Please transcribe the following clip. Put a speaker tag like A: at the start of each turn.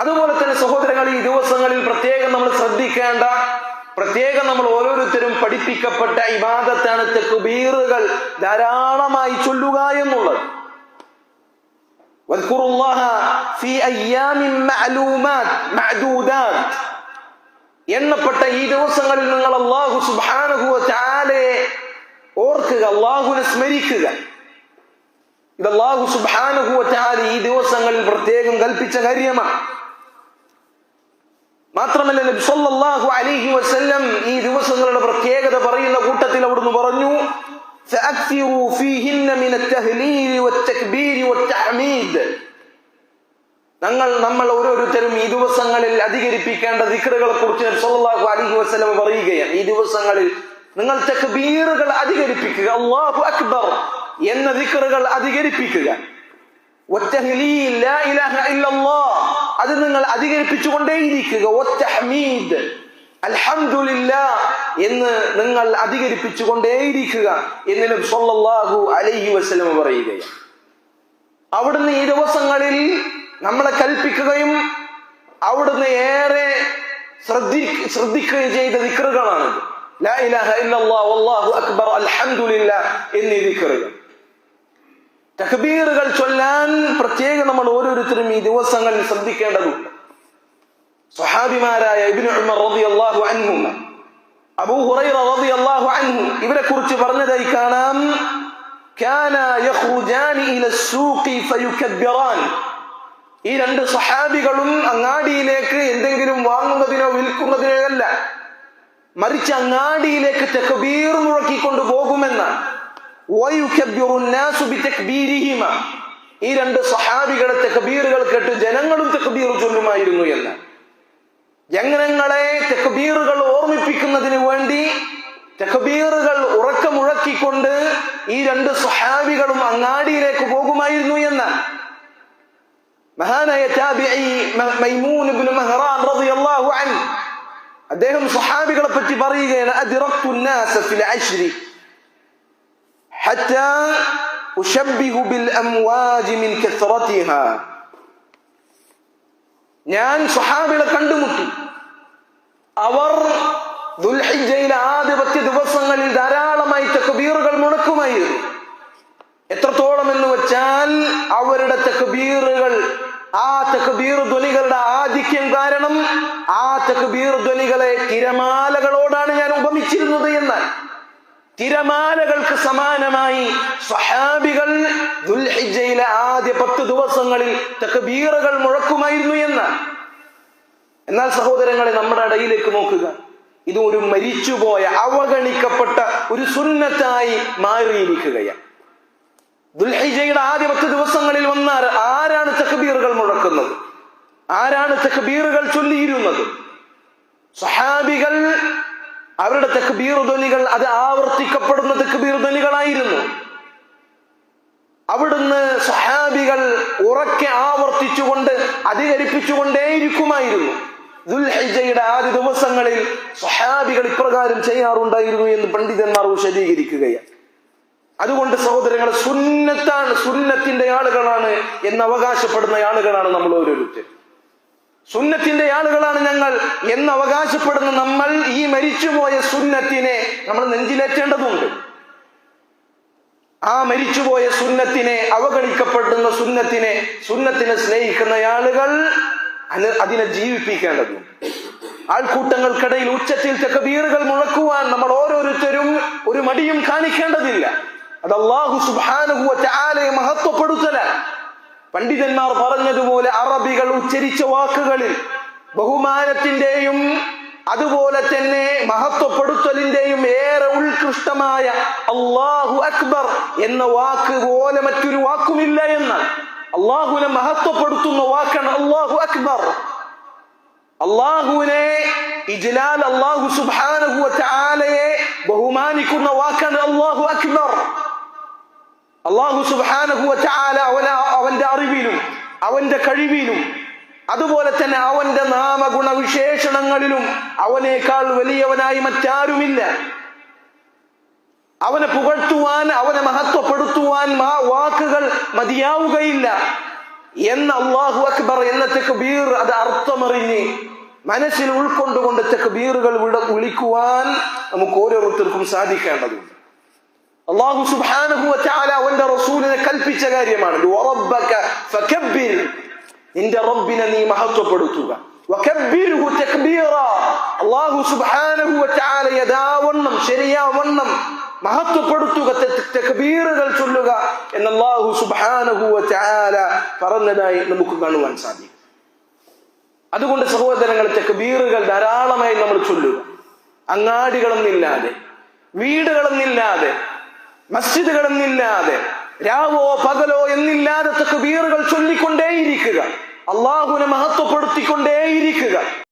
A: അതുപോലെ തന്നെ സഹോദരങ്ങൾ ഈ ദിവസങ്ങളിൽ പ്രത്യേകം നമ്മൾ ശ്രദ്ധിക്കേണ്ട പ്രത്യേകം നമ്മൾ ഓരോരുത്തരും പഠിപ്പിക്കപ്പെട്ട ഇബാദത്താണ് തെക്കുബീറുകൾ ധാരാളമായി ചൊല്ലുക എന്നുള്ളത്. എണ്ണപ്പെട്ട ഈ ദിവസങ്ങളിൽ നിങ്ങൾ അള്ളാഹു സുബാനുഹു ചാലയെ ഓർക്കുക അള്ളാഹുനെ സ്മരിക്കുക. ഇത് അള്ളാഹു സുബാനുഹു ചാല ഈ ദിവസങ്ങളിൽ പ്രത്യേകം കൽപ്പിച്ച കാര്യമാണ്. മാത്രമല്ല നബി സല്ലല്ലാഹു അലൈഹി വസല്ലം ഈ ദിവസങ്ങളുടെ പ്രത്യേകത പറയുന്ന കൂട്ടത്തിൽ അവിടുന്ന് പറഞ്ഞു فأكثروا فيهن من التهليل والتكبير والتحميد ഞങ്ങൾ നമ്മൾ ഓരോരുത്തരും ഈ ദിവസങ്ങളിൽ അധികരിപ്പിക്കേണ്ട ദിക്റുകളെ കുറിച്ച് നബി സല്ലല്ലാഹു അലൈഹി വസല്ലം പറയുകയാണ് ഈ ദിവസങ്ങളിൽ നിങ്ങൾ തക്ബീറുകൾ അധികരിപ്പിക്കുക അല്ലാഹു അക്ബർ എന്ന ദിക്റുകൾ അധികരിപ്പിക്കുക والتهليل لا إله إلا الله അത് നിങ്ങൾ അധികരിപ്പിച്ചുകൊണ്ടേയിരിക്കുക. അൽഹംദുലില്ല എന്ന് നിങ്ങൾ അധികരിപ്പിച്ചുകൊണ്ടേയിരിക്കുക എന്നിലും സൊല്ലാഹു അലഹി വസ്ലമ പറയുകയാണ്. അവിടുന്ന് ഈ ദിവസങ്ങളിൽ നമ്മളെ കൽപ്പിക്കുകയും അവിടുന്ന് ഏറെ ശ്രദ്ധി ശ്രദ്ധിക്കുകയും ചെയ്ത ദിക്കറുകളാണിത് അക്ബർ അൽഹംദുലില്ല എന്നീ ദിക്കറുകൾ തഹബീറുകൾ ചൊല്ലാൻ പ്രത്യേകം നമ്മൾ ഓരോരുത്തരും ഈ ദിവസങ്ങളിൽ ശ്രദ്ധിക്കേണ്ടതുണ്ട് സ്വഹാബിമാരായ ഇബ്നു ഉമർ റളിയല്ലാഹു അൻഹു അബൂ ഹുറൈറ റളിയല്ലാഹു അൻഹു ഇവരെ കുറിച്ച് പറഞ്ഞതായി കാണാം كان يخرجان الى السوق فيكبران ഈ രണ്ട് സഹാബികളും അങ്ങാടിയിലേക്ക് എന്തെങ്കിലും വാങ്ങുന്നതിനോ വിൽക്കുന്നതിനോ അല്ല മറിച്ച് അങ്ങാടിയിലേക്ക് തക്ബീർ മുഴക്കിക്കൊണ്ട് പോകുമെന്നാണ് ويكبر الناس بتكبيرهما ഈ രണ്ട് സഹാബികളെ തെക്കബീറുകൾ കേട്ട് ജനങ്ങളും തെക്കബീർ ചൊല്ലുമായിരുന്നു എന്ന്. ജനങ്ങളെ തെക്കബീറുകൾ ഓർമ്മിപ്പിക്കുന്നതിന് വേണ്ടി തെക്കബീറുകൾ ഉറക്കമുഴക്കിക്കൊണ്ട് ഈ രണ്ട് സഹാബികളും അങ്ങാടിയിലേക്ക് പോകുമായിരുന്നു എന്ന്. മഹാനായ അദ്ദേഹം സഹാബികളെ പറ്റി പറയുകയാണ് ഉഷബ്ബിഹു ബിൽ അംവാജി മിൻ കത്റതിഹാ ഞാൻ സ്വഹാബികളെ കണ്ടുമുട്ടി. അവർ ദുൽഹിജയിലെ ആധിപത്യ ദിവസങ്ങളിൽ ധാരാളമായി തക്ബീറുകൾ മുടക്കുമായിരുന്നു. എത്രത്തോളം എന്ന് വെച്ചാൽ അവരുടെ തക്ബീറുകൾ ആ തക്ബീർ ധ്വനികളുടെ ആധിക്യം കാരണം ആ തക്ബീർ ധ്വനികളെ തിരമാലകളോടാണ് ഞാൻ ഉപമിച്ചിരുന്നത് എന്നാൽ. തിരമാലകൾക്ക് സമാനമായി സ്വഹാബികൾ ദുൽഹിജയിലെ ആദ്യ പത്ത് ദിവസങ്ങളിൽ തക്ബീറുകൾ മുഴക്കുമായിരുന്നു എന്ന്. എന്നാൽ സഹോദരങ്ങളെ നമ്മുടെ ഇടയിലേക്ക് നോക്കുക. ഇത് ഒരു മരിച്ചുപോയ അവഗണിക്കപ്പെട്ട ഒരു സുന്നത്തായി മാറിയിരിക്കുകയാണ്. ദുൽഹിജയുടെ ആദ്യ പത്ത് ദിവസങ്ങളിൽ വന്നാൽ ആരാണ് തക്ബീറുകൾ മുഴക്കുന്നത്? ആരാണ് തക്ബീറുകൾ ചൊല്ലിയിരുന്നത്? സഹാബികൾ അവരുടെ തെക്ബീർ ധ്വനികൾ അത് ആവർത്തിക്കപ്പെടുന്ന തെക്ബീർ ധ്വനികളായിരുന്നു. അവിടുന്ന് സഹാബികൾ ഉറക്കെ ആവർത്തിച്ചുകൊണ്ട് അധികരിപ്പിച്ചുകൊണ്ടേയിരിക്കുമായിരുന്നു. ദുൽഹിജയുടെ ആദ്യ ദിവസങ്ങളിൽ സഹാബികൾ ഇപ്രകാരം ചെയ്യാറുണ്ടായിരുന്നു എന്ന് പണ്ഡിതന്മാർ വിശദീകരിക്കുകയാണ്. അതുകൊണ്ട് സഹോദരങ്ങളെ സുന്നത്താണ് സുന്നത്തിന്റെ ആളുകളാണ് എന്ന് അവകാശപ്പെടുന്ന ആളുകളാണ് നമ്മൾ ഓരോരുത്തരും. സുന്നത്തിന്റെ ആളുകളാണ് ഞങ്ങൾ എന്ന് അവകാശപ്പെടുന്ന നമ്മൾ ഈ മരിച്ചുപോയ സുന്നത്തിനെ നമ്മൾ നെഞ്ചിലേറ്റേണ്ടതുണ്ട്. ആ മരിച്ചുപോയ സുന്നത്തിനെ അവഗണിക്കപ്പെടുന്ന സുന്നത്തിനെ സുന്നത്തിനെ സ്നേഹിക്കുന്ന ആളുകൾ അതിനെ ജീവിപ്പിക്കേണ്ടതുണ്ട്. ആൾക്കൂട്ടങ്ങൾക്കിടയിൽ ഉച്ചത്തിൽ തക്കബീറുകൾ മുഴക്കുവാൻ നമ്മൾ ഓരോരുത്തരും ഒരു മടിയും കാണിക്കേണ്ടതില്ല. അത് അള്ളാഹു സുബാനുഭവ ചാലയെ മഹത്വപ്പെടുത്തലാണ്. പണ്ഡിതന്മാർ പറഞ്ഞതുപോലെ അറബികൾ ഉച്ചരിച്ച വാക്കുകളിൽ ബഹുമാനത്തിന്റെയും അതുപോലെ തന്നെ മഹത്വപ്പെടുത്തലിന്റെയും ഏറെ ഉത്കൃഷ്ടമായ അള്ളാഹു അക്ബർ എന്ന വാക്ക് പോലെ മറ്റൊരു വാക്കുമില്ല എന്ന്. അള്ളാഹുവിനെ മഹത്വപ്പെടുത്തുന്ന വാക്കാണ് അള്ളാഹു അക്ബർ. അള്ളാഹുവിനെ ഇജ്ലാൽ അള്ളാഹു സുബാനഹു ചാലയെ ബഹുമാനിക്കുന്ന വാക്കാണ് അള്ളാഹു അക്ബർ. അള്ളാഹു അവന അവന്റെ അറിവിലും അവന്റെ കഴിവിലും അതുപോലെ തന്നെ അവന്റെ നാമഗുണ വിശേഷണങ്ങളിലും അവനേക്കാൾ വലിയവനായി മറ്റാരുമില്ല. അവനെ പുകഴ്ത്തുവാൻ അവനെ മഹത്വപ്പെടുത്തുവാൻ വാക്കുകൾ മതിയാവുകയില്ല. എന്ന അള്ളാഹു അക്ബർ എന്ന തെക്കുബീർ അത് അർത്ഥമറിഞ്ഞ് മനസ്സിൽ ഉൾക്കൊണ്ടുകൊണ്ട് തെക്കുബീറുകൾ വിളിക്കുവാൻ നമുക്ക് ഓരോരുത്തർക്കും സാധിക്കേണ്ടതുണ്ട്. അള്ളാഹു സുബ്ഹാനഹു വതആല അവന്റെ റസൂലിനെ കൽപ്പിച്ച കാര്യമാണ്. നിന്റെ റബ്ബിനെ നീ മഹത്വപ്പെടുത്തുക. അള്ളാഹു സുബ്ഹാനഹു വതആല യഥാവണ്ണം ശരിയാവണ്ണം മഹത്വപ്പെടുത്തുക തെക്ബീറുകൾ ചൊല്ലുക എന്ന് അള്ളാഹു സുബ്ഹാനഹു വതആല പറഞ്ഞതായി നമുക്ക് കാണുവാൻ സാധിക്കും. അതുകൊണ്ട് സഹോദരങ്ങൾ തക്ബീറുകൾ ധാരാളമായി നമ്മൾ ചൊല്ലുക. അങ്ങാടികളൊന്നില്ലാതെ വീടുകളൊന്നില്ലാതെ മസ്ജിദുകളൊന്നില്ലാതെ രാവോ പകലോ എന്നില്ലാതെ തക്ബീറുകൾ ചൊല്ലിക്കൊണ്ടേയിരിക്കുക. അള്ളാഹുവിനെ മഹത്വപ്പെടുത്തിക്കൊണ്ടേയിരിക്കുക.